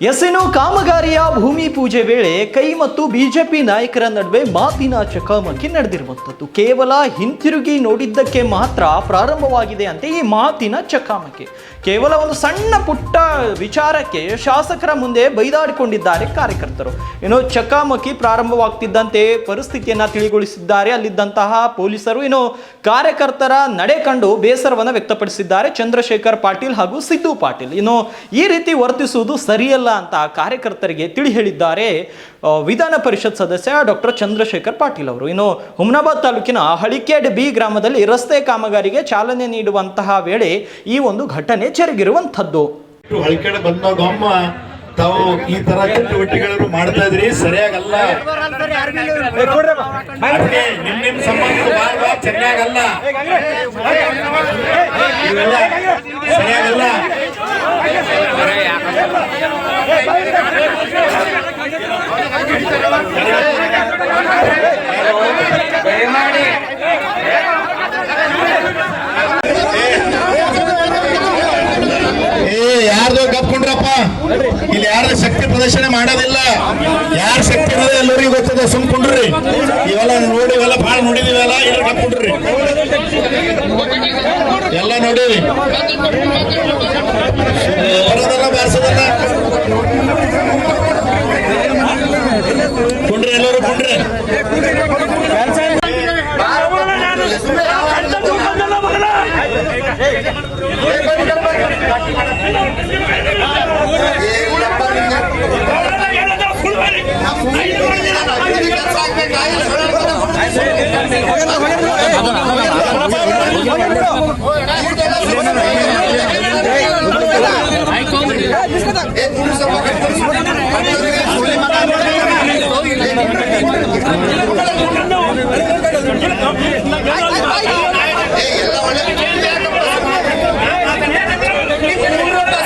S ಇನ್ನು ಕಾಮಗಾರಿಯ ಭೂಮಿ ಪೂಜೆ ವೇಳೆ ಕೈ ಮತ್ತು ಬಿಜೆಪಿ ನಾಯಕರ ನಡುವೆ ಮಾತಿನ ಚಕಮಕಿ ನಡೆದಿರುವಂಥದ್ದು. ಕೇವಲ ಹಿಂತಿರುಗಿ ನೋಡಿದ್ದಕ್ಕೆ ಮಾತ್ರ ಪ್ರಾರಂಭವಾಗಿದೆ ಅಂತ ಈ ಮಾತಿನ ಚಕಮಕಿ. ಕೇವಲ ಒಂದು ಸಣ್ಣ ಪುಟ್ಟ ವಿಚಾರಕ್ಕೆ ಶಾಸಕರ ಮುಂದೆ ಬೈದಾಡಿಕೊಂಡಿದ್ದಾರೆ ಕಾರ್ಯಕರ್ತರು. ಏನೋ ಚಕಮಕಿ ಪ್ರಾರಂಭವಾಗ್ತಿದ್ದಂತೆ ಪರಿಸ್ಥಿತಿಯನ್ನು ತಿಳಿಗೊಳಿಸಿದ್ದಾರೆ. ಅಲ್ಲಿದ್ದಂತಹ ಪೊಲೀಸರು ಏನೋ ಕಾರ್ಯಕರ್ತರ ನಡೆ ಕಂಡು ಬೇಸರವನ್ನು ವ್ಯಕ್ತಪಡಿಸಿದ್ದಾರೆ. ಚಂದ್ರಶೇಖರ್ ಪಾಟೀಲ್ ಹಾಗೂ ಸಿದ್ದು ಪಾಟೀಲ್. ಇನ್ನು ಈ ರೀತಿ ವರ್ತಿಸುವುದು ಸರಿಯಲ್ಲ ಅಂತ ಕಾರ್ಯಕರ್ತರಿಗೆ ತಿಳಿ ಹೇಳಿದ್ದಾರೆ ವಿಧಾನ ಪರಿಷತ್ ಸದಸ್ಯ ಡಾಕ್ಟರ್ ಚಂದ್ರಶೇಖರ್ ಪಾಟೀಲ್ ಅವರು ಇನ್ನು ಹುಮ್ನಾಬಾದ್ ತಾಲೂಕಿನ ಹಳಿಕೇಡ್ ಬಿ ಗ್ರಾಮದಲ್ಲಿ ರಸ್ತೆ ಕಾಮಗಾರಿಗೆ ಚಾಲನೆ ನೀಡುವಂತಹ ವೇಳೆ ಈ ಒಂದು ಘಟನೆ ಜರುಗಿರುವಂಥದ್ದು ಹಳ್ಕಡೆ ಬಂದಾಗ ಅಮ್ಮ ತಾವು ಈ ತರ ಚಟುವಟಿಕೆಗಳನ್ನು ಮಾಡ್ತಾ ಇದ್ರಿ ಸರಿಯಾಗಲ್ಲ ನಿಮ್ ನಿಮ್ ಸಂಬಂಧ ಚೆನ್ನಾಗಲ್ಲ ಸರಿಯಾಗಲ್ಲ ಇಲ್ಲಿ ಯಾರ ಶಕ್ತಿ ಪ್ರದರ್ಶನ ಮಾಡೋದಿಲ್ಲ ಯಾರ ಶಕ್ತಿ ಅನ್ನೋದೇ ಎಲ್ಲರಿಗೂ ಗೊತ್ತದೆ ಸುಮ್ ಕುಂಡ್ರಿ ಇವೆಲ್ಲ ನೋಡಿವೆಲ್ಲ ಭಾಳ ನೋಡಿದಿವಲ್ಲ ಇಡ್ರಿ ಕಪ್ಕೊಂಡ್ರಿ ಎಲ್ಲ ನೋಡಿವಿ ಬರೋದಲ್ಲ ಬಾರಿಸೋದಲ್ಲ ಕುಂಡ್ರಿ ಎಲ್ಲರೂ ಕುಂಡ್ರಿ Hey, hey, hey, hey, hey, hey, আমি